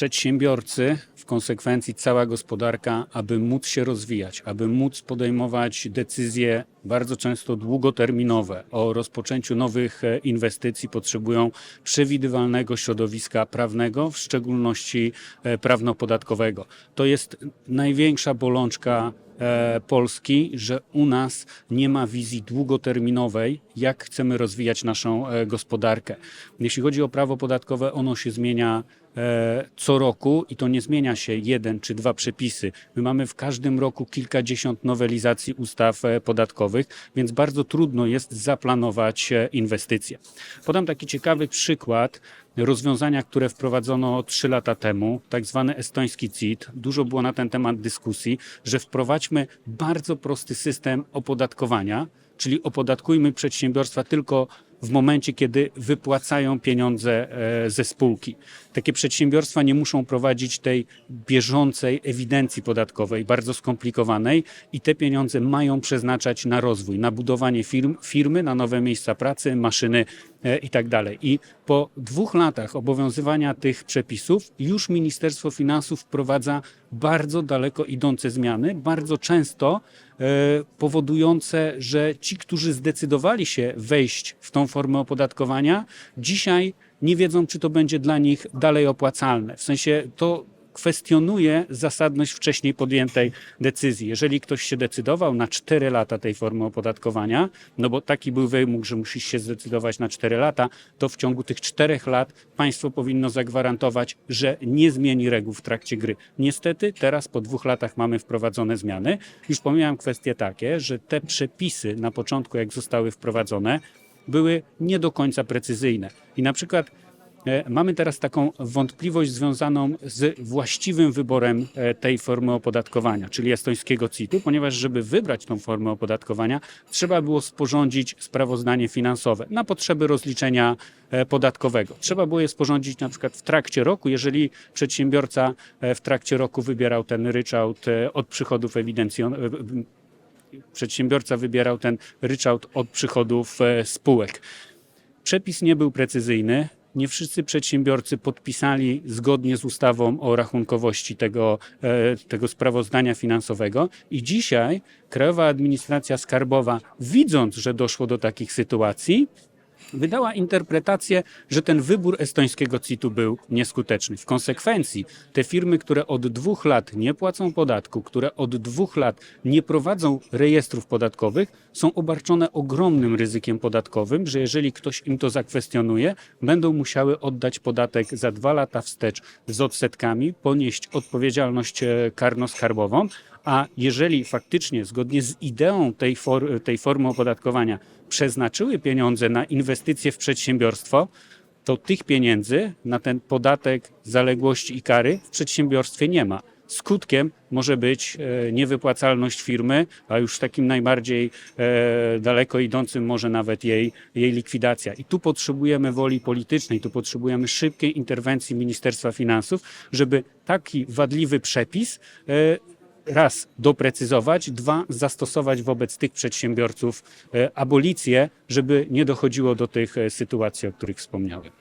przedsiębiorcy, w konsekwencji cała gospodarka, aby móc się rozwijać, aby móc podejmować decyzje bardzo często długoterminowe o rozpoczęciu nowych e, inwestycji, potrzebują przewidywalnego środowiska prawnego, w szczególności e, prawno-podatkowego. To jest największa bolączka e, Polski, że u nas nie ma wizji długoterminowej, jak chcemy rozwijać naszą gospodarkę. Jeśli chodzi o prawo podatkowe, ono się zmienia co roku i to nie zmienia się jeden czy dwa przepisy. My mamy w każdym roku kilkadziesiąt nowelizacji ustaw e, podatkowych, więc bardzo trudno jest zaplanować e, inwestycje. Podam taki ciekawy przykład rozwiązania, które wprowadzono trzy lata temu, tak zwany estoński CIT. Dużo było na ten temat dyskusji, że wprowadźmy bardzo prosty system opodatkowania, czyli opodatkujmy przedsiębiorstwa tylko w momencie, kiedy wypłacają pieniądze e, ze spółki. Takie przedsiębiorstwa nie muszą prowadzić tej bieżącej ewidencji podatkowej, bardzo skomplikowanej i te pieniądze mają przeznaczać na rozwój, na budowanie firm, firmy, na nowe miejsca pracy, maszyny i tak dalej. I po dwóch latach obowiązywania tych przepisów już Ministerstwo Finansów wprowadza bardzo daleko idące zmiany, bardzo często e, powodujące, że ci, którzy zdecydowali się wejść w tą formę opodatkowania, dzisiaj nie wiedzą, czy to będzie dla nich dalej opłacalne. W sensie to kwestionuje zasadność wcześniej podjętej decyzji. Jeżeli ktoś się decydował na 4 lata tej formy opodatkowania, no bo taki był wymóg, że musisz się zdecydować na 4 lata, to w ciągu tych 4 lat państwo powinno zagwarantować, że nie zmieni reguł w trakcie gry. Niestety teraz po dwóch latach mamy wprowadzone zmiany. Już pomijam kwestie takie, że te przepisy na początku, jak zostały wprowadzone, były nie do końca precyzyjne. I na przykład mamy teraz taką wątpliwość związaną z właściwym wyborem e, tej formy opodatkowania, czyli estońskiego CIT-u, ponieważ żeby wybrać tą formę opodatkowania, trzeba było sporządzić sprawozdanie finansowe na potrzeby rozliczenia e, podatkowego. Trzeba było je sporządzić na przykład w trakcie roku, jeżeli przedsiębiorca e, w trakcie roku wybierał ten ryczałt e, od przychodów ewidencjonowych, przedsiębiorca wybierał ten ryczałt od przychodów e, spółek. Przepis nie był precyzyjny. Nie wszyscy przedsiębiorcy podpisali zgodnie z ustawą o rachunkowości tego, e, tego sprawozdania finansowego i dzisiaj Krajowa Administracja Skarbowa, widząc, że doszło do takich sytuacji, wydała interpretację, że ten wybór estońskiego CIT-u był nieskuteczny. W konsekwencji te firmy, które od dwóch lat nie płacą podatku, które od dwóch lat nie prowadzą rejestrów podatkowych, są obarczone ogromnym ryzykiem podatkowym, że jeżeli ktoś im to zakwestionuje, będą musiały oddać podatek za dwa lata wstecz z odsetkami, ponieść odpowiedzialność e, karno-skarbową, a jeżeli faktycznie zgodnie z ideą tej, for, tej formy opodatkowania przeznaczyły pieniądze na inwestycje w przedsiębiorstwo, to tych pieniędzy na ten podatek zaległości i kary w przedsiębiorstwie nie ma. Skutkiem może być e, niewypłacalność firmy, a już takim najbardziej e, daleko idącym może nawet jej, jej likwidacja. I tu potrzebujemy woli politycznej, tu potrzebujemy szybkiej interwencji Ministerstwa Finansów, żeby taki wadliwy przepis e, raz doprecyzować, dwa zastosować wobec tych przedsiębiorców e, abolicję, żeby nie dochodziło do tych e, sytuacji, o których wspomniałem.